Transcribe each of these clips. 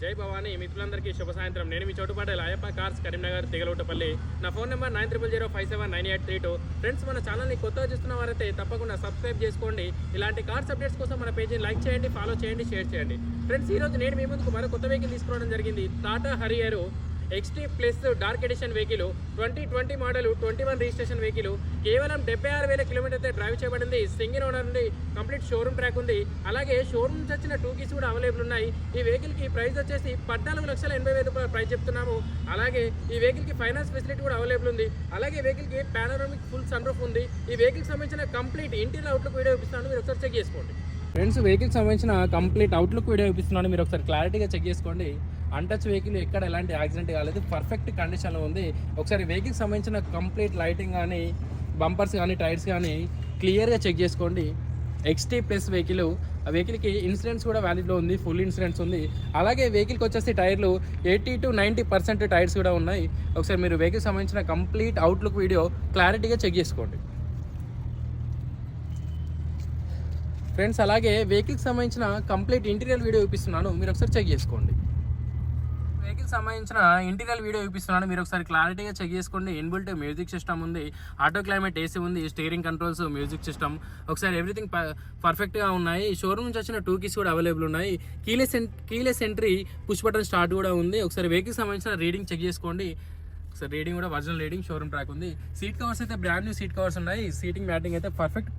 జై భవానీ మిత్రులందరికీ శుభ సాయంత్రం. నేను మీ చోటుపాటలు అయ్యప్ప కార్స్ కరీంనగర్ దిగలూటపల్లి నా phone number nine triple zero five seven nine eight three two. Friends మన ఛానల్ని కొత్తగా చూస్తున్న వారైతే తప్పకుండా సబ్స్క్రైబ్ చేసుకోండి. ఇలాంటి కార్స్ అప్డేట్స్ కోసం మన పేజీని లైక్ చేయండి ఫాలో చేయండి షేర్ చేయండి. ఫ్రెండ్స్ ఈ రోజు నేను మీ ముందుకు మరో కొత్త వెహికల్ తీసుకోవడం జరిగింది. Tata Harrier extreme plus dark edition vehicle twenty twenty model twenty one registration vehicle కేవలం డెబ్బై ఆరు వేల కిలోమీటర్ అయితే డ్రైవ్ చేయబడింది. సింగిల్ ఓనర్ నుండి కంప్లీట్ షోరూమ్ ట్రాక్ ఉంది. అలాగే షోరూమ్ నుంచి వచ్చిన టూ కీస్ కూడా అవైలబుల్ ఉన్నాయి. ఈ వెహికల్కి ప్రైస్ వచ్చేసి పద్నాలుగు లక్షల ఎనభై వేల రూపాయల ప్రైస్ చెప్తున్నాము. అలాగే ఈ వెహికల్కి ఫైనాన్స్ ఫెసిలిటీ కూడా అవైలబుల్ ఉంది. అలాగే వెహికల్కి పానరామిక్ ఫుల్ సన్రూఫ్ ఉంది. ఈ వెహికల్కి సంబంధించిన కంప్లీట్ ఇంటీరియర్ అవుట్లుక్ వీడియో చూపిస్తాను మీరు ఒకసారి చెక్ చేసుకోండి. ఫ్రెండ్స్ వెహికల్ సంబంధించిన కంప్లీట్ అవుట్లుక్ వీడియో చూపిస్తున్నాను. మీరు ఒకసారి క్లారిటీగా చెక్ చేసుకోండి. అన్టచ్ వెహికల్ ఎక్కడ ఎలాంటి యాక్సిడెంట్ కాలేదు. పర్ఫెక్ట్ కండిషన్లో ఉంది. ఒకసారి వెహికల్ సంబంధించిన కంప్లీట్ లైటింగ్ కానీ బంపర్స్ కానీ టైర్స్ కానీ క్లియర్గా చెక్ చేసుకోండి. ఎక్స్టీ ప్లస్ వెహికల్ ఆ వెహికల్కి ఇన్సూరెన్స్ కూడా వ్యాలిడ్లో ఉంది ఫుల్ ఇన్సూరెన్స్ ఉంది. అలాగే వెహికల్కి వచ్చేసి టైర్లు eighty to ninety percent tyres కూడా ఉన్నాయి. ఒకసారి మీరు వెహికల్ సంబంధించిన కంప్లీట్ అవుట్లుక్ వీడియో క్లారిటీగా చెక్ చేసుకోండి. ఫ్రెండ్స్ అలాగే వెహికల్కి సంబంధించిన కంప్లీట్ ఇంటీరియర్ వీడియో చూపిస్తున్నాను. మీరు ఒకసారి చెక్ చేసుకోండి. వెహికల్ సంబంధించిన ఇంటీరియర్ వీడియో చూపిస్తున్నాను. మీరు ఒకసారి క్లారిటీగా చెక్ చేసుకోండి. ఇన్బుల్ట్ మ్యూజిక్ సిస్టమ్ ఉంది. ఆటో క్లైమేట్ ఏసీ ఉంది. స్టీరింగ్ కంట్రోల్స్ మ్యూజిక్ సిస్టమ్ ఒకసారి ఎవ్రీథింగ్ పర్ఫెక్ట్గా ఉన్నాయి. షోరూమ్ నుంచి వచ్చిన టూ కీస్ కూడా అవైలబుల్ ఉన్నాయి. Keyless keyless entry push button start కూడా ఉంది. ఒకసారి వెహికల్ సంబంధించిన రీడింగ్ చెక్ చేసుకోండి. ఒకసారి రీడింగ్ కూడా ఒరిజినల్ రీడింగ్ షోరూమ్ ట్రాక్ ఉంది. సీట్ కవర్స్ అయితే బ్రాండ్ న్యూ సీట్ కవర్స్ ఉన్నాయి. సీటింగ్ మ్యాటింగ్ అయితే పర్ఫెక్ట్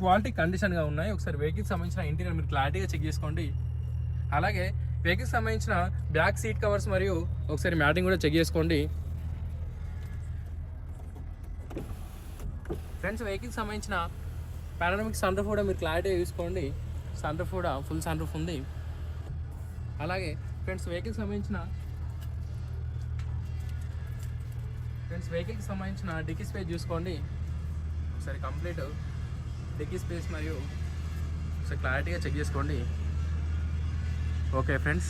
క్వాలిటీ కండిషన్గా ఉన్నాయి. ఒకసారి వెహికల్ సంబంధించిన ఇంటీరియర్ మీరు క్లారిటీగా చెక్ చేసుకోండి. అలాగే వెహికల్ సంబంధించిన బ్యాక్ సీట్ కవర్స్ మరియు ఒకసారి మ్యాటింగ్ కూడా చెక్ చేసుకోండి. ఫ్రెండ్స్ వెహికల్ సంబంధించిన పారానమిక్ సన్ రూఫ్ కూడా మీరు క్లారిటీగా చూసుకోండి. సన్ రూఫ్ కూడా ఫుల్ సన్ రూఫ్ ఉంది. అలాగే ఫ్రెండ్స్ వెహికల్కి సంబంధించిన ఫ్రెండ్స్ వెహికల్కి సంబంధించిన డిక్కీ స్పేస్ చూసుకోండి. ఒకసారి కంప్లీట్ డిక్కీ స్పేస్ మరియు ఒకసారి క్లారిటీగా చెక్ చేసుకోండి. Okay friends